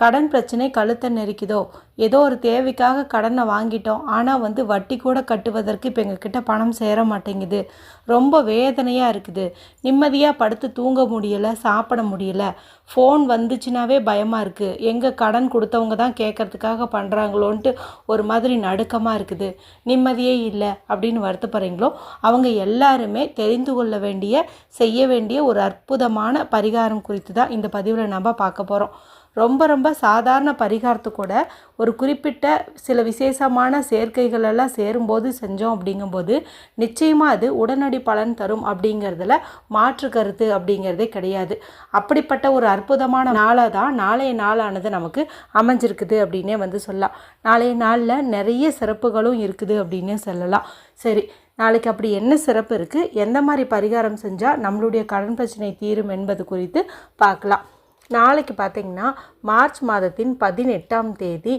கடன் பிரச்சனை கழுத்தை நெரிக்குதோ? ஏதோ ஒரு தேவைக்காக கடனை வாங்கிட்டோம். ஆனால் வந்து வட்டி கூட கட்டுவதற்கு இப்போ எங்ககிட்ட பணம் சேர மாட்டேங்குது. ரொம்ப வேதனையாக இருக்குது. நிம்மதியாக படுத்து தூங்க முடியலை சாப்பிட முடியல. ஃபோன் வந்துச்சுனாவே பயமாக இருக்குது எங்கே கடன் கொடுத்தவங்க தான் கேட்கறதுக்காக பண்ணுறாங்களோன்ட்டு ஒரு மாதிரி நடுக்கமாக இருக்குது. நிம்மதியே இல்லை அப்படின்னு வருத்தப்படுறீங்களோ? அவங்க எல்லாருமே தெரிந்து கொள்ள வேண்டிய செய்ய வேண்டிய ஒரு அற்புதமான பரிகாரம் குறித்து தான் இந்த பதிவில் நம்ம பார்க்க போகிறோம் ரொம்ப ரொம்ப சாதாரண பரிகாரத்து கூட ஒரு குறிப்பிட்ட சில விசேஷமான சேர்க்கைகள் எல்லாம் சேரும்போது செஞ்சோம் அப்படிங்கும்போது நிச்சயமாக அது உடனடி பலன் தரும் அப்படிங்கிறதுல மாற்று கருத்து அப்படிங்கிறதே கிடையாது. அப்படிப்பட்ட ஒரு அற்புதமான நாளாக தான் நாளைய நாளானது நமக்கு அமைஞ்சிருக்குது அப்படின்னே வந்து சொல்லலாம். நாளைய நாளில் நிறைய சிறப்புகளும் இருக்குது அப்படின்னே சொல்லலாம். சரி நாளைக்கு அப்படி என்ன சிறப்பு இருக்குது எந்த மாதிரி பரிகாரம் செஞ்சால் நம்மளுடைய கடன் பிரச்சனை தீரும் என்பது குறித்து பார்க்கலாம். நாளைக்கு பார்த்திங்கன்னா மார்ச் மாதத்தின் பதினெட்டாம் தேதி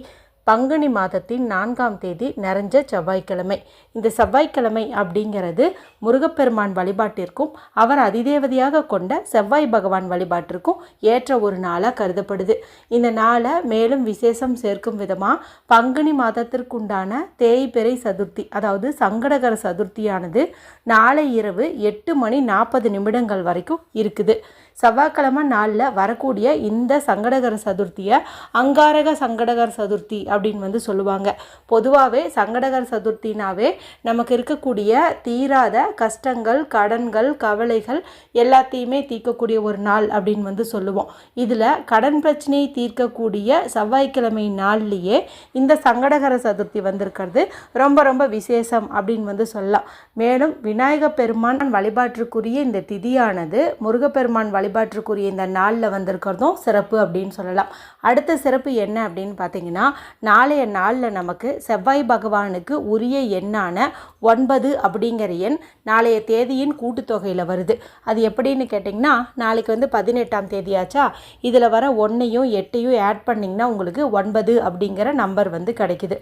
பங்குனி மாதத்தின் நான்காம் தேதி நிறைஞ்ச செவ்வாய்க்கிழமை. இந்த செவ்வாய்க்கிழமை அப்படிங்கிறது முருகப்பெருமான் வழிபாட்டிற்கும் அவர் அதிதேவதையாக கொண்ட செவ்வாய் பகவான் வழிபாட்டிற்கும் ஏற்ற ஒரு நாளாக கருதப்படுது. இந்த நாளை மேலும் விசேஷம் சேர்க்கும் விதமாக பங்குனி மாதத்திற்குண்டான தேய்பிறை சதுர்த்தி அதாவது சங்கடகர சதுர்த்தியானது நாளை இரவு எட்டு மணி நாற்பது நிமிடங்கள் வரைக்கும் இருக்குது. செவ்வாய்க்கிழமை நாளில் வரக்கூடிய இந்த சங்கடகர சதுர்த்தியை அங்காரக சங்கடகர சதுர்த்தி அப்படின்னு வந்து சொல்லுவாங்க. பொதுவாகவே சங்கடகர சதுர்த்தினாவே நமக்கு இருக்கக்கூடிய தீராத கஷ்டங்கள் கடன்கள் கவலைகள் எல்லாத்தையுமே தீர்க்கக்கூடிய ஒரு நாள் அப்படின்னு வந்து சொல்லுவோம். இதில் கடன் பிரச்சனையை தீர்க்கக்கூடிய செவ்வாய்க்கிழமை நாள்லேயே இந்த சங்கடகர சதுர்த்தி வந்திருக்கிறது. ரொம்ப ரொம்ப விசேஷம் அப்படின்னு வந்து சொல்லலாம். மேலும் விநாயக பெருமான் வழிபாட்டிற்குரிய இந்த திதியானது முருகப்பெருமான் வழிபாட்டிற்குரிய இந்த நாளில் வந்திருக்கிறதும் சிறப்பு அப்படின்னு சொல்லலாம். அடுத்த சிறப்பு என்ன அப்படின்னு பார்த்தீங்கன்னா நாளைய நாளில் நமக்கு செவ்வாய் பகவானுக்கு உரிய எண்ணான ஒன்பது அப்படிங்கிற எண் நாளைய தேதியின் கூட்டுத்தொகையில் வருது. அது எப்படின்னு கேட்டிங்கன்னா நாளைக்கு வந்து பதினெட்டாம் தேதியாச்சா இதில் வர ஒன்றையும் எட்டையும் ஆட் பண்ணிங்கன்னா உங்களுக்கு ஒன்பது அப்படிங்கிற நம்பர் வந்து கிடைக்குது.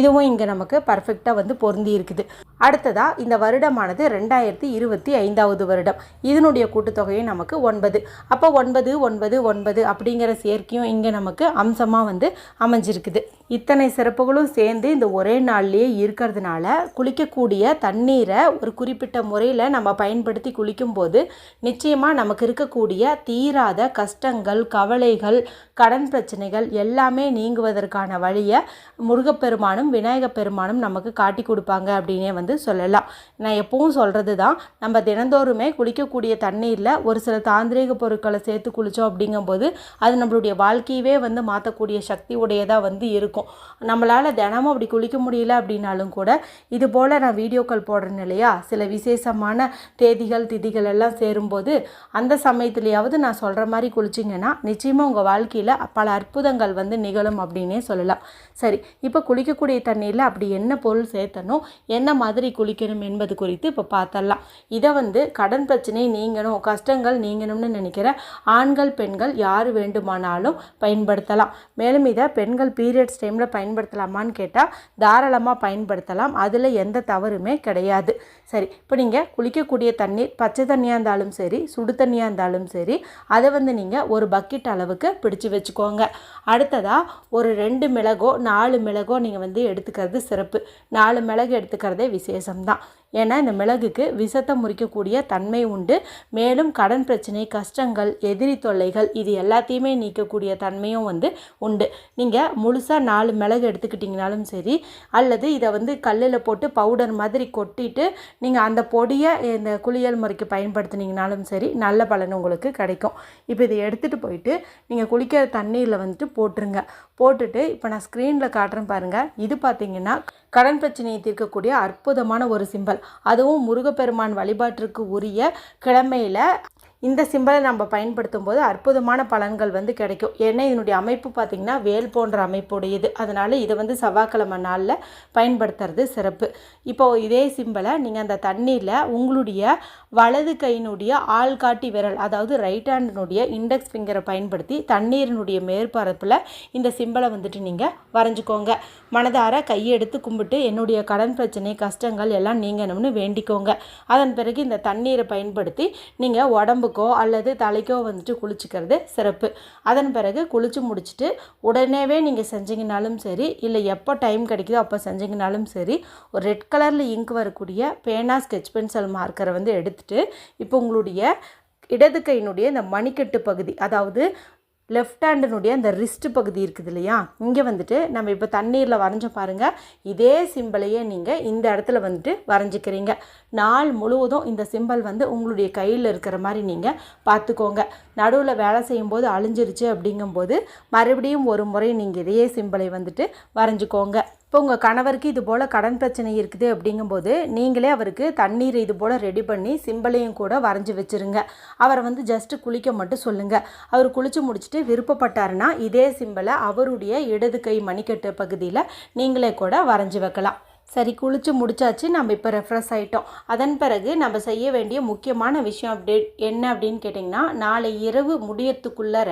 இதுவும் இங்கே நமக்கு பர்ஃபெக்டாக வந்து பொருந்தி இருக்குது. அடுத்ததாக இந்த வருடமானது ரெண்டாயிரத்தி இருபத்தி ஐந்தாவது வருடம். இதனுடைய கூட்டுத்தொகையும் நமக்கு ஒன்பது. அப்போ ஒன்பது ஒன்பது ஒன்பது அப்படிங்கிற சேர்க்கையும் இங்கே நமக்கு அம்சமாக வந்து அமைஞ்சிருக்குது. இத்தனை சிறப்புகளும் சேர்ந்து இந்த ஒரே நாள்லேயே இருக்கிறதுனால குளிக்கக்கூடிய தண்ணீரை ஒரு குறிப்பிட்ட முறையில் நம்ம பயன்படுத்தி குளிக்கும்போது நிச்சயமாக நமக்கு இருக்கக்கூடிய தீராத கஷ்டங்கள் கவலைகள் கடன் பிரச்சனைகள் எல்லாமே நீங்குவதற்கான வழியை முருகப்பெருமானும் விநாயகப் பெருமானும் நமக்கு காட்டி கொடுப்பாங்க அப்படின்னே வந்து சொல்லலாம். நான் எப்பவும் சொல்கிறது தான் நம்ம தினந்தோறுமே குளிக்கக்கூடிய தண்ணீரில் ஒரு சில தாந்திரிக பொருட்களை சேர்த்து குளித்தோம் அப்படிங்கும்போது அது நம்மளுடைய வாழ்க்கையவே வந்து மாற்றக்கூடிய சக்தி உடையதாக வந்து இருக்கும். நம்மளால் தினமும் அப்படி குளிக்க முடியல அப்படின்னாலும் கூட இது போல் நான் வீடியோக்கள் போடுறேன் இல்லையா? சில விசேஷமான தேதிகள் திதிகள் எல்லாம் சேரும்போது அந்த சமயத்துலேயாவது நான் சொல்கிற மாதிரி குளிச்சிங்கன்னா நிச்சயமாக உங்கள் வாழ்க்கையில் பல அற்புதங்கள் வந்து நிகழும் அப்படின்னே சொல்லலாம். சரி இப்போ குளிக்கக்கூடிய தண்ணியில் அப்படி என்ன பொருள் சேர்த்தணும் என்ன மாதிரி குளிக்கணும் என்பது குறித்து இப்போ பார்த்தரலாம். இதை வந்து கடன் பிரச்சனை நீங்கணும் கஷ்டங்கள் நீங்கணும்னு நினைக்கிற ஆண்கள் பெண்கள் யார் வேண்டுமானாலும் பயன்படுத்தலாம். மேலும் இதை பெண்கள் பீரியட்ஸ் டைமில் பயன்படுத்தலாமான்னு கேட்டால் தாராளமாக பயன்படுத்தலாம். அதில் எந்த தவறுமே கிடையாது. சரி இப்போ நீங்கள் குளிக்கக்கூடிய தண்ணீர் பச்சை தண்ணியாக இருந்தாலும் சரி சுடு தண்ணியாக இருந்தாலும் சரி அதை வந்து நீங்கள் ஒரு பக்கெட் அளவுக்கு பிடிச்சு வச்சுக்கோங்க. அடுத்ததாக ஒரு ரெண்டு மிளகோ நாலு மிளகோ நீங்கள் வந்து எடுத்துக்கிறது சிறப்பு. நாலு மிளகு எடுத்துக்கிறதே விசேஷம்தான். ஏன்னா இந்த மிளகுக்கு விஷத்தை முறிக்கக்கூடிய தன்மை உண்டு. மேலும் கடன் பிரச்சனை கஷ்டங்கள் எதிரி தொல்லைகள் இது எல்லாத்தையுமே நீக்கக்கூடிய தன்மையும் வந்து உண்டு. நீங்கள் முழுசாக நாலு மிளகு எடுத்துக்கிட்டிங்கனாலும் சரி அல்லது இதை வந்து கல்லில் போட்டு பவுடர் மாதிரி கொட்டிட்டு நீங்கள் அந்த பொடியை இந்த குளியல் முறைக்கு பயன்படுத்தினீங்கனாலும் சரி நல்ல பலன் உங்களுக்கு கிடைக்கும். இப்போ இதை எடுத்துகிட்டு போயிட்டு நீங்கள் குளிக்கிற தண்ணீரில் வந்துட்டு போட்டுருங்க. போட்டுட்டு இப்போ நான் ஸ்க்ரீனில் காட்டுறேன் பாருங்கள் இது பார்த்தீங்கன்னா கடன் பிரச்சனையை தீர்க்கக்கூடிய அற்புதமான ஒரு சிம்பல் அதுவும் முருகப்பெருமான் வழிபாட்டிற்கு உரிய கிழமையில் இந்த சிம்பலை நம்ம பயன்படுத்தும் போது அற்புதமான பலன்கள் வந்து கிடைக்கும். ஏன்னா இதனுடைய அமைப்பு பார்த்திங்கன்னா வேல் போன்ற அமைப்புடையது. அதனால் இதை வந்து செவ்வாய்க்கிழமை நாளில் பயன்படுத்துறது சிறப்பு. இப்போது இதே சிம்பலை நீங்கள் அந்த தண்ணியில் உங்களுடைய வலது கையினுடைய ஆள்காட்டி விரல் அதாவது ரைட் ஹேண்டினுடைய இண்டெக்ஸ் ஃபிங்கரை பயன்படுத்தி தண்ணீரினுடைய மேற்பரப்பில் இந்த சிம்பலை வந்துட்டு நீங்கள் வரைஞ்சிக்கோங்க. மனதார கையெடுத்து கும்பிட்டு என்னுடைய கடன் பிரச்சனை கஷ்டங்கள் எல்லாம் நீங்கணும்னு வேண்டிக்கோங்க. அதன் பிறகு இந்த தண்ணீரை பயன்படுத்தி நீங்கள் உடம்புக்கு அல்லது தலைக்கோ வந்துட்டு குளிச்சுக்கிறது சிறப்பு. அதன் பிறகு குளிச்சு முடிச்சுட்டு உடனேவே நீங்கள் செஞ்சீங்கனாலும் சரி இல்லை எப்போ டைம் கிடைக்குதோ அப்போ செஞ்சீங்கனாலும் சரி ஒரு ரெட் கலரில் இங்க் வரக்கூடிய பேனா ஸ்கெச் பென்சில் மார்க்கரை வந்து எடுத்துகிட்டு இப்போ உங்களுடைய இடது கையினுடைய இந்த மணிக்கட்டு பகுதி அதாவது லெஃப்ட் ஹேண்டினுடைய அந்த ரிஸ்ட் பகுதி இருக்குது இல்லையா? இங்கே வந்துட்டு நம்ம இப்போ தண்ணீரில் வரைஞ்ச பாருங்கள் இதே சிம்பிளையே நீங்கள் இந்த இடத்துல வந்துட்டு வரைஞ்சிக்கிறீங்க. நாள் முழுவதும் இந்த சிம்பிள் வந்து உங்களுடைய கையில் இருக்கிற மாதிரி நீங்கள் பார்த்துக்கோங்க. நடுவில் வேலை செய்யும்போது அழிஞ்சிருச்சு அப்படிங்கும்போது மறுபடியும் ஒரு முறை நீங்கள் இதே சிம்பிளை வந்துட்டு வரைஞ்சிக்கோங்க. இப்போ உங்கள் கணவருக்கு இது போல் கடன் பிரச்சனை இருக்குது அப்படிங்கும்போது நீங்களே அவருக்கு தண்ணீர் இது போல் ரெடி பண்ணி சிம்பிளையும் கூட வரைஞ்சி வச்சுருங்க. அவரை வந்து ஜஸ்ட்டு குளிக்க மட்டும் சொல்லுங்கள் அவர் குளித்து முடிச்சுட்டு விருப்பப்பட்டாருன்னா இதே சிம்பிளை அவருடைய இடது கை மணிக்கட்டு பகுதியில் நீங்களே கூட வரைஞ்சி வைக்கலாம். சரி குளித்து முடிச்சாச்சு நம்ம இப்போ ரெஃப்ரெஷ் ஆகிட்டோம் அதன் பிறகு நம்ம செய்ய வேண்டிய முக்கியமான விஷயம் அப்படி என்ன அப்படின்னு கேட்டிங்கன்னா நாளை இரவு முடியறதுக்குள்ளர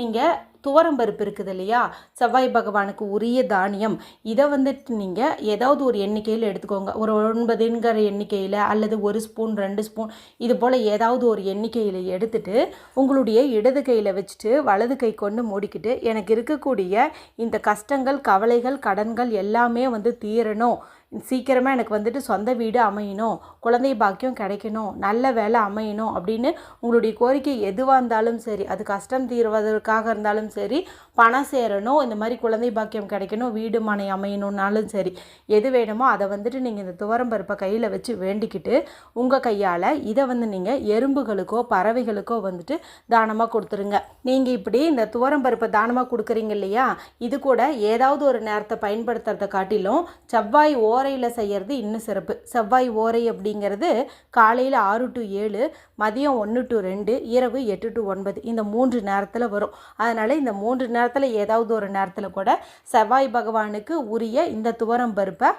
நீங்கள் துவரம் பருப்பு இருக்குது இல்லையா? செவ்வாய் பகவானுக்கு உரிய தானியம். இதை வந்துட்டு நீங்கள் ஏதாவது ஒரு எண்ணிக்கையில் எடுத்துக்கோங்க. ஒரு ஒன்பதுங்கிற எண்ணிக்கையில் அல்லது ஒரு ஸ்பூன் ரெண்டு ஸ்பூன் இது போல் ஏதாவது ஒரு எண்ணிக்கையில் எடுத்துட்டு உங்களுடைய இடது கையில் வச்சுட்டு வலது கை கொண்டு மூடிக்கிட்டு எனக்கு இருக்கக்கூடிய இந்த கஷ்டங்கள் கவலைகள் கடன்கள் எல்லாமே வந்து தீரணும். சீக்கிரமாக எனக்கு வந்துட்டு சொந்த வீடு அமையணும் குழந்தை பாக்கியம் கிடைக்கணும் நல்ல வேலை அமையணும் அப்படின்னு உங்களுடைய கோரிக்கை எதுவாக இருந்தாலும் சரி அது கஷ்டம் தீர்வதற்காக இருந்தாலும் சரி பணம் சேரணும் இந்த மாதிரி குழந்தை பாக்கியம் கிடைக்கணும் வீடு மனை அமையணும்னாலும் சரி எது வேணுமோ அதை வந்துட்டு நீங்கள் இந்த துவரம் பருப்பை கையில் வச்சு வேண்டிக்கிட்டு உங்கள் கையால் இதை வந்து நீங்கள் எறும்புகளுக்கோ பறவைகளுக்கோ வந்துட்டு தானமாக கொடுத்துருங்க. நீங்கள் இப்படி இந்த துவரம் பருப்பை தானமாக கொடுக்குறீங்க இல்லையா? இது கூட ஏதாவது ஒரு நேரத்தை பயன்படுத்துறதை காட்டிலும் செவ்வாய் ஓ ஓரையில் செய்கிறது இன்னும் சிறப்பு. செவ்வாய் ஓரை அப்படிங்கிறது காலையில் ஆறு டு ஏழு மதியம் ஒன்று டு ரெண்டு இரவு எட்டு டு ஒன்பது. இந்த மூன்று நேரத்தில் வரும். அதனால் இந்த மூன்று நேரத்தில் ஏதாவது ஒரு நேரத்தில் கூட செவ்வாய் பகவானுக்கு உரிய இந்த துவரம் பருப்பை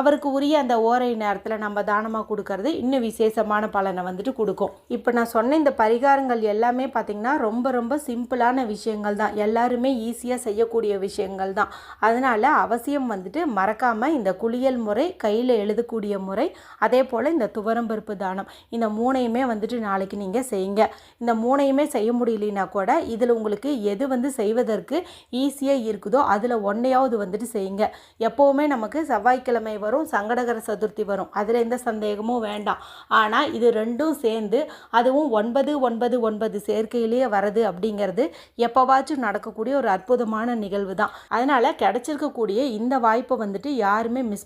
அவருக்கு உரிய அந்த ஓரை நேரத்தில் நம்ம தானமாக கொடுக்கறது இன்னும் விசேஷமான பலனை வந்துட்டு கொடுக்கும். இப்போ நான் சொன்ன இந்த பரிகாரங்கள் எல்லாமே பார்த்திங்கன்னா ரொம்ப ரொம்ப சிம்பிளான விஷயங்கள் தான். எல்லாருமே ஈஸியாக செய்யக்கூடிய விஷயங்கள் தான். அதனால் அவசியம் வந்துட்டு மறக்காமல் இந்த குளியல் முறை கையில் எழுதக்கூடிய முறை அதே போல் இந்த துவரம்பருப்பு தானம். இந்த மூணையுமே வந்துட்டு நாளைக்கு நீங்கள் செய்யுங்க. இந்த மூணையுமே செய்ய முடியலனா கூட இதில் உங்களுக்கு எது வந்து செய்வதற்கு ஈஸியாக இருக்குதோ அதில் ஒன்றையாவது வந்துட்டு செய்யுங்க. எப்போவுமே நமக்கு செவ்வாய்க்கிழமை வரும் சங்கடகர சதுர்த்தி வரும். அதில் எந்த சந்தேகமும் வேண்டாம். ஆனால் இது ரெண்டும் சேர்ந்து அதுவும் ஒன்பது ஒன்பது ஒன்பது சேர்க்கையிலேயே வரது அப்படிங்கிறது எப்போவாச்சும் நடக்கக்கூடிய ஒரு அற்புதமான நிகழ்வு தான் அதனால் கிடச்சிருக்கக்கூடிய இந்த வாய்ப்பை வந்துட்டு யாருமே மிஸ்